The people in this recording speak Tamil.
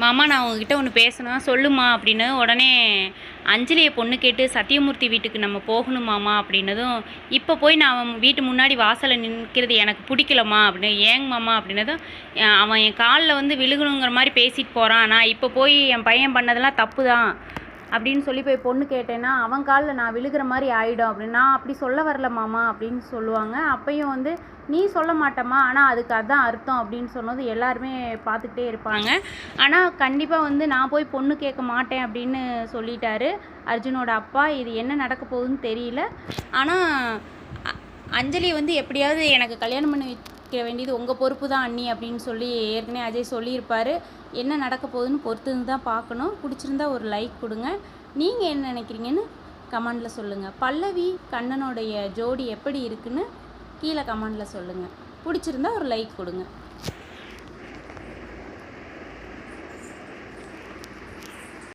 மாமா நான் உங்ககிட்ட ஒன்று பேசணும் சொல்லுமா அப்படின்னு உடனே அஞ்சலியை பொண்ணு கேட்டு சத்தியமூர்த்தி வீட்டுக்கு நம்ம போகணும் மாமா அப்படின்னதும் இப்போ போய் நான் அவன் வீட்டு முன்னாடி வாசலில் நிற்கிறது எனக்கு பிடிக்கலம்மா அப்படின்னு ஏங்க மாமா அப்படின்னதும் அவன் என் காலில் வந்து விழுகணுங்கிற மாதிரி பேசிட்டு போகிறான் நான் இப்போ போய் என் பையன் பண்ணதெல்லாம் தப்பு தான் அப்படின்னு சொல்லி போய் பொண்ணு கேட்டேன்னா அவன் காலில் நான் விழுகிற மாதிரி ஆகிடும் அப்படின்னு. நான் அப்படி சொல்ல வரல மாமா அப்படின்னு சொல்லுவாங்க. அப்பையும் வந்து நீ சொல்ல மாட்டேம்மா. ஆனால் அதுக்கு அதான் அர்த்தம். அப்படின்னு சொன்னது எல்லாருமே பார்த்துக்கிட்டே இருப்பாங்க. ஆனால் கண்டிப்பாக வந்து நான் போய் பொண்ணு கேட்க மாட்டேன் அப்படின்னு சொல்லிட்டாரு அர்ஜுனோட அப்பா. இது என்ன நடக்க போகுதுன்னு தெரியல. ஆனால் அஞ்சலி வந்து எப்படியாவது எனக்கு கல்யாணம் பண்ணி வைக்க வேண்டியது உங்கள் பொறுப்பு தான் அண்ணி அப்படின்னு சொல்லி ஏற்கனவே அஜய் சொல்லியிருப்பார். என்ன நடக்க போகுதுன்னு பொறுத்து தான் பார்க்கணும். பிடிச்சிருந்தா ஒரு லைக் கொடுங்க. நீங்கள் என்ன நினைக்கிறீங்கன்னு கமெண்டில் சொல்லுங்கள் பல்லவி கண்ணனுடைய ஜோடி எப்படி இருக்குன்னு கீழே கமெண்டில் சொல்லுங்கள் பிடிச்சிருந்தா ஒரு லைக் கொடுங்க.